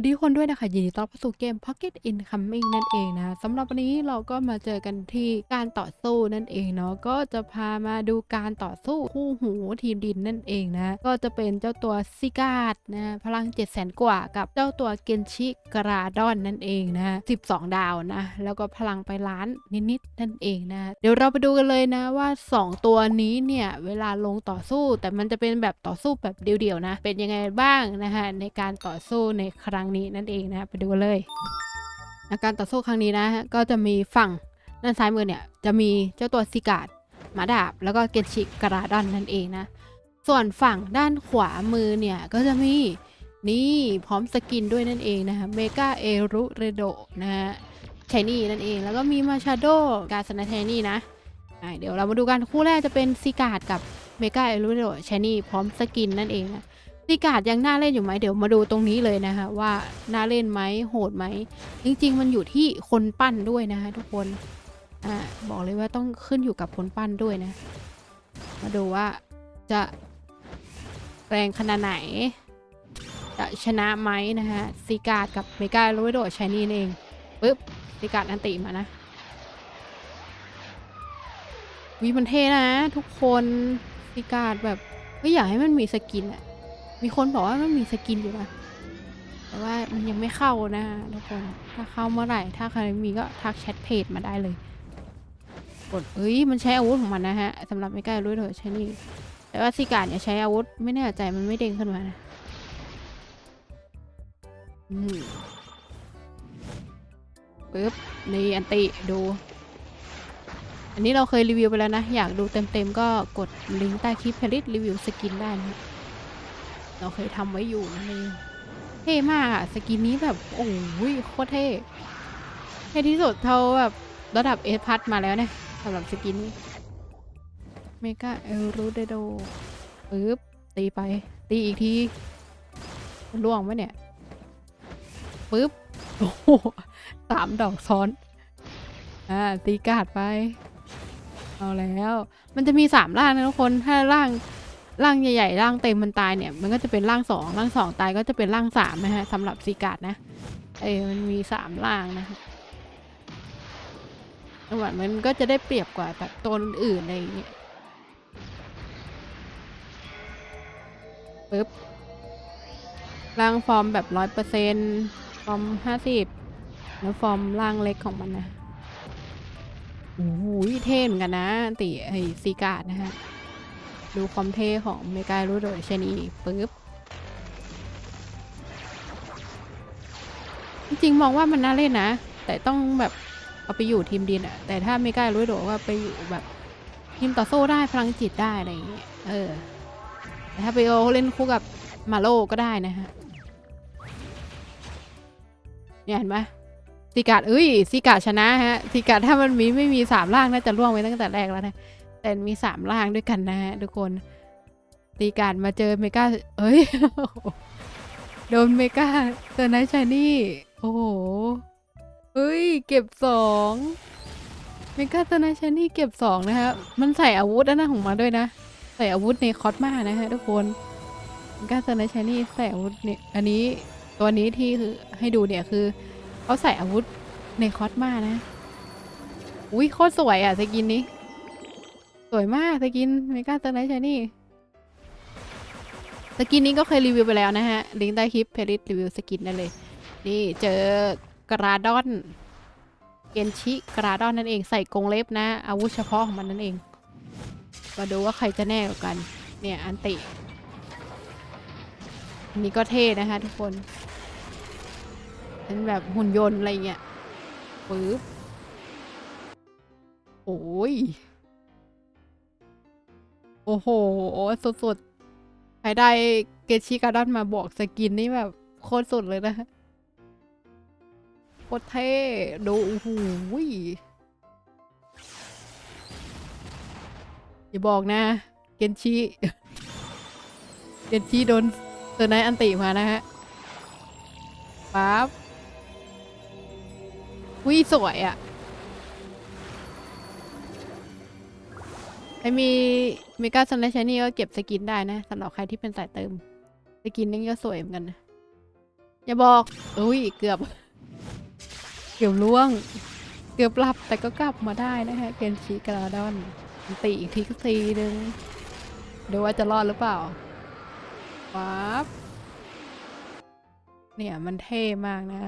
วัสดีคนด้วยนะคะ ยินดีต้อนรับเข้าสู่เกม Pocket Incoming นั่นเองนะสำหรับวันนี้เราก็มาเจอกันที่การต่อสู้นั่นเองเนาะก็จะพามาดูการต่อสู้คู่หูทีมดินนั่นเองนะ ก็จะเป็นเจ้าตัวซิกาดนะพลัง 7 0 0 0 0กว่ากับเจ้าตัวเกนชิกราดอนนั่นเองนะ 12 ดาวนะ แล้วก็พลังไปล้านนิดๆนั่นเองนะ เดี๋ยวเราไปดูกันเลยนะว่า 2 ตัวนี้เนี่ยเวลาลงต่อสู้แต่มันจะเป็นแบบต่อสู้แบบเดี่ยวๆนะ เป็นยังไงบ้างนะคะในการต่อสู้ในครั้งนี้นั่นเองนะไปดูกันเลยนการต่อสู้ครั้งนี้นะก็จะมีฝั่งด้านซ้ายมือเนี่ยจะมีเจ้าตัวซิกาดมาดาบ แล้วก็เกนชิกราดอนนั่นเองนะ ส่วนฝั่งด้านขวามือเนี่ยก็จะมีนี่พร้อมสกินด้วยนั่นเองนะคะเมกาเอรุเรโดนะฮะชายนี่นั่นเอง แล้วก็มีมาชาโดกาสนาเทนี่นะอะเดี๋ยวเรามาดูกันคู่แรกจะเป็นซิกาดกับเมกาเอรุเรโดชายนี่พร้อมสกินนั่นเองนะ ซิกาดยังน่าเล่นอยู่ไหมเดี๋ยวมาดูตรงนี้เลยนะคะว่าน่าเล่นไหมโหดไหมจริง ๆ มันอยู่ที่คนปั้นด้วยนะคะทุกคนอ่าบอกเลยว่าต้องขึ้นอยู่กับคนปั้นด้วยนะ มาดูว่าจะแรงขนาดไหน จะชนะไหมนะฮะซีกาดกับเมกาโรยโดชายนี่เองปึ๊บซีกาดอันติมานะวิมันเทนะ ทุกคนซีกาดแบบไม่อยากให้มันมีสกินอะ มีคนบอกว่ามันมีสกินอยู่นะแต่ว่ามันยังไม่เข้านะทุกคน ถ้าเข้าเมื่อไหร่ ถ้าใครมีก็ทักแชทเพจมาได้เลย กดเอ้ย มันใช้อาวุธของมันนะฮะสำหรับไม่กล้ารู้เลยใช่นี่ แต่ว่าซิการเนี่ยใช้อาวุธไม่แน่ใจมันไม่เด้งขึ้นมานะอืมปึ๊บ นี่อันติดู อันนี้เราเคยรีวิวไปแล้วนะ อยากดูเต็มๆก็กดลิงก์ใต้คลิปเพลิตรีวิวสกินได้นะ เราเคยทำไว้อยู่นั่นเองเท่มากอะสกินนี้แบบโอ้ยโคตรเท่เท่ที่สุดเท่าแบบระดับเอพัทมาแล้วเนี่ยสำหรับสกินนี้เมกาเอลรูเดโดปึ๊บตีไป ตีอีกทีล่วงไหมเนี่ยปึ๊บโอ้สามดอกซ้อน อ่า ตีกาดไป เอาแล้ว มันจะมีสามร่างนะทุกคน ถ้าร่าง ร่างใหญ่ๆร่างเต็มมันตายเนี่ยมันก็จะเป็นร่างสองร่างสองตายก็จะเป็นร่างสามนะฮะสำหรับซีการ์ดนะเอ้มันมีสามร่างนะคะจังหวะมันก็จะได้เปรียบกว่าแบบตัวอื่นอะไรอย่างเงี้ยปึ๊บร่างฟอร์มแบบร้อยเปอร์เซ็นต์ฟอร์มห้าสิบแล้วฟอร์มร่างเล็กของมันนะโอ้โหเท่เหมือนกันนะติไอซีการ์ดนะฮะ ดูความเท่ของเมกาลูโดเชนีปึ๊บ จริงๆมองว่ามันน่าเล่นนะ แต่ต้องแบบเอาไปอยู่ทีมดินอะแต่ถ้าเมกาลูโดก็ไปอยู่แบบทีมต่อสู้ได้พลังจิตได้อะไรอย่างเงี้ยเออแต่ถ้าไปโอเล่นคู่กับมาโลก็ได้นะฮะเนี่ยเห็นไหมซีกาดเอ้ยซีกาดชนะฮะซีกาดถ้ามันมีไม่มีสามล่างน่าจะล่วงไปตั้งแต่แรกแล้วนะ แต่มีสามล่างด้วยกันนะฮะทุกคน ตีการ์ดมาเจอเมกาเอ้ย โดนเมกาเจอไนท์ชานี่ โอ้โห เฮ้ย เก็บสองเมกาเจอไนท์ชานี่เก็บสองนะฮะมันใส่อาวุธนนั้นของมันด้วยนะ ใส่อาวุธในคอสมานะฮะทุกคนเมกาเซอร์นใช้นี่ใส่อาวุธเนี่ยอันนี้ตัวนี้ที่คือให้ดูเนี่ยคือเขาใส่อาวุธในคอสมานะ อุ้ยโคตรสวยอะสกินนี้ สวยมากสกินเมกาเซอร์นใช้นี่สกินนี้ก็เคยรีวิวไปแล้วนะฮะ ลิงก์ใต้คลิปเพลิสรีวิวสกินได้เลย นี่เจอกราดอนเกนชิกราดอนนั่นเองใส่กรงเล็บนะ อาวุธเฉพาะของมันนั่นเอง มาดูว่าใครจะแน่กว่ากัน เนี่ย อันติอันนี้ก็เท่นะคะทุกคนเป็นแบบหุ่นยนต์อะไรเงี้ยปึ๊บโอ้ย อ้โห สุดๆใครได้เกชิการ์ดอนมาบอกสกินนี่แบบ โคตรสุดเลยนะโคตรเท่ ดูโอ้โหอย่าบอกนะ เกนชิ เกนชิโดนเซอร์ไนท์อันติมานะฮะปั๊บวิสวยอะ่ะ ใครมีเมกาซันไลท์ชนี่ก็เก็บสกินได้นะสำหรับใครที่เป็นสายเติม สกินนี่ก็สวยเหมือนกันนะ อย่าบอกอุ้ยเกือบ เกือบล่วง เกือบหลับแต่ก็กลับมาได้นะคะเกนชิกราดอนติอีกทีก็ทีนึงดูว่าจะรอดหรือเปล่าว้าบเนี่ยมันเท่มากนะ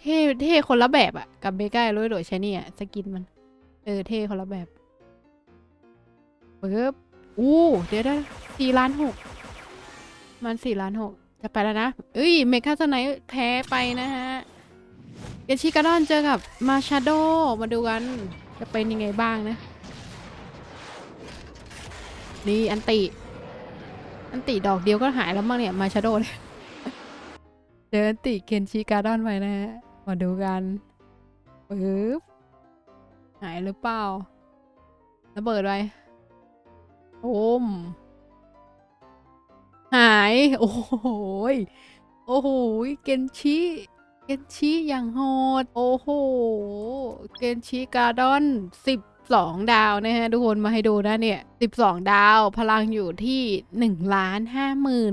เท่เท่คนละแบบอะกับเบก้าโรยโดช้เนี่ยสกินมัน เออเท่คนละแบบปึ๊บอู้เดี๋ยวได้สี่ล้านหกมันสี่ล้านหกจะไปแล้วนะ เอ้ย เมคาสไนท์แพ้ไปนะฮะเกชิกาดอนเจอกับมาชาโด มาดูกัน จะเป็นยังไงบ้างนะ นี่อันติ อันติดอกเดียวก็หายแล้วมั้งเนี่ย มาชาโดเนี่ยเจออันติเกนชิกาดอนไปนะฮะ มาดูกันปึ๊บ หายหรือเปล่าระเบิดไปโอม หาย โอ้โหโอ้โหเกนชิเกนชิอย่างโหด โอ้โห เกนชิการ์ดอนสิบสองดาวนะฮะ ทุกคนมาให้ดูนะเนี่ยสิบสองดาวพลังอยู่ที่หนึ่งล้านห้าหมื่น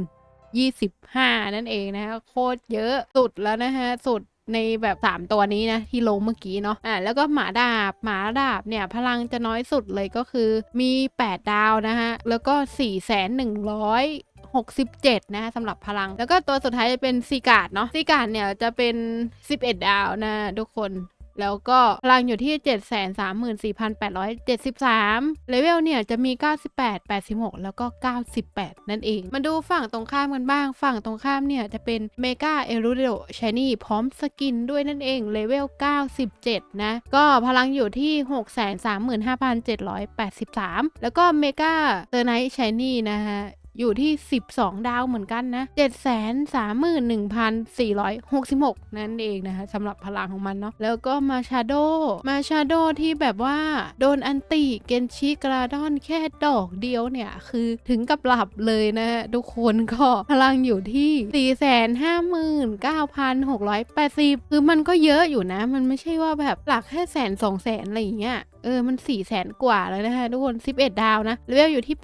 ยี่สิบห้านั่นเองนะฮะ โคตรเยอะสุดแล้วนะฮะ สุด ในแบบ 3 ตัวนี้นะที่ลงเมื่อกี้เนาะอ่าแล้วก็หมาดาบหมาดาบเนี่ยพลังจะน้อยสุดเลยก็คือมี 8 ดาวนะฮะแล้วก็ 4 1 0 0 67 นะสำหรับพลัง แล้วก็ตัวสุดท้ายจะเป็นซีการ์ดเนาะซีการ์ดเนี่ยจะเป็น 11 ดาวนะทุกคน แล้วก็พลังอยู่ที่ 734,873 เลเวลเนี่ยจะมี 98 86 แล้วก็ 98 นั่นเอง มาดูฝั่งตรงข้ามกันบ้าง ฝั่งตรงข้ามเนี่ยจะเป็นเมกาเอรูเดโ h ชนี่พร้อมสกินด้วยนั่นเอง เลเวล 97 นะ ก็พลังอยู่ที่ 635,783 แล้วก็เมกาเตอร์ไนท์ชนี่นะฮะ อยู่ที่ 12 ดาวเหมือนกันนะ 731,466 นั่นเองนะคะสำหรับพลังของมันเนาะ แล้วก็มาชาโด มาชาโดที่แบบว่า โดนอันติเกนชิกราดอนแค่ดอกเดียวเนี่ย คือถึงกับหลับเลยนะทุกคนก็พลังอยู่ที่ 459,680 คือมันก็เยอะอยู่นะ มันไม่ใช่ว่าแบบหลักแค่แสนสองแสนอะไรอย่างเงี้ยเออมัน4ี่แสนกว่าแล้วนะคะทุกคน 11 ดาวนะเลเวลอยู่ที่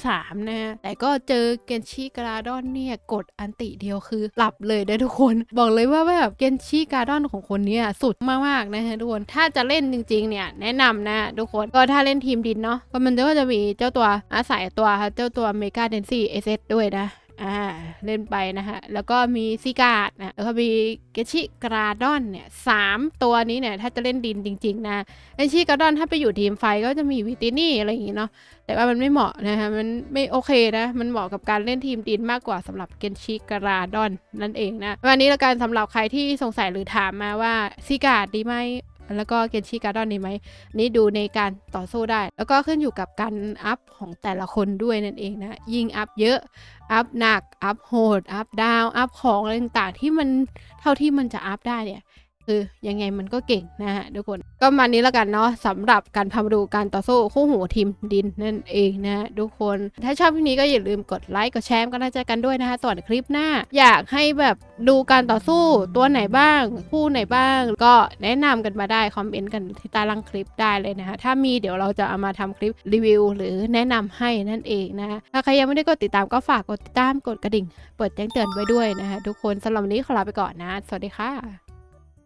83 นะฮะแต่ก็เจอเกนชิกราดอนเนี่ยกดอันติเดียวคือหลับเลยได้ทุกคน บอกเลยว่าแบบเกนชิกราดอนของคนนี้สุดมากๆนะฮะทุกคนถ้าจะเล่นจริงๆเนี่ยแนะนำนะทุกคนก็ถ้าเล่นทีมดินเนาะก็มันก็จะมีเจ้าตัวอาศัยตัวเจ้าตัวเมกาเดนซี่เอเซด้วยนะ อ่าเล่นไปนะฮะแล้วก็มีซิการ์ดนะแล้วก็มีเกชิกราดอนเนี่ยสามตัวนี้เนี่ยถ้าจะเล่นดินจริงๆนะเกชิกราดอนถ้าไปอยู่ทีมไฟก็จะมีวิตินี่อะไรอย่างงี้เนาะแต่ว่ามันไม่เหมาะนะฮะมันไม่โอเคนะมันเหมาะกับการเล่นทีมดินมากกว่าสำหรับเกนชิกราดอนนั่นเองนะวันนี้ละกันสำหรับใครที่สงสัยหรือถามมาว่าซิการ์ดดีไหม แล้วก็เกนชิการ์ดอนดีไหมนี่ดูในการต่อสู้ได้ แล้วก็ขึ้นอยู่กับการอัพของแต่ละคนด้วยนั่นเองนะ ยิ่งอัพเยอะ อัพหนัก อัพโหด อัพดาว อัพของอะไรต่างๆที่มันเท่าที่มันจะอัพได้เนี่ย คือยังไงมันก็เก่งนะฮะทุกคนก็มานี้แล้วกันเนาะสำหรับการพามาดูการต่อสู้คู่หูทีมดินนั่นเองนะทุกคนถ้าชอบคลิปนี้ก็อย่าลืมกดไลค์กดแชร์ก็น่าจะกันด้วยนะคะส่วนคลิปหน้า อยากให้แบบดูการต่อสู้ตัวไหนบ้าง คู่ไหนบ้าง ก็แนะนำกันมาได้คอมเมนต์กันที่ใต้ล่างคลิปได้เลยนะคะถ้ามีเดี๋ยวเราจะเอามาทำคลิปรีวิว หรือแนะนำให้นั่นเองนะคะถ้าใครยังไม่ได้กดติดตามก็ฝากกดติดตามกดกระดิ่งเปิดแจ้งเตือนไว้ด้วยนะคะทุกคนสำหรับวันนี้ขอลาไปก่อนนะ สวัสดีค่ะ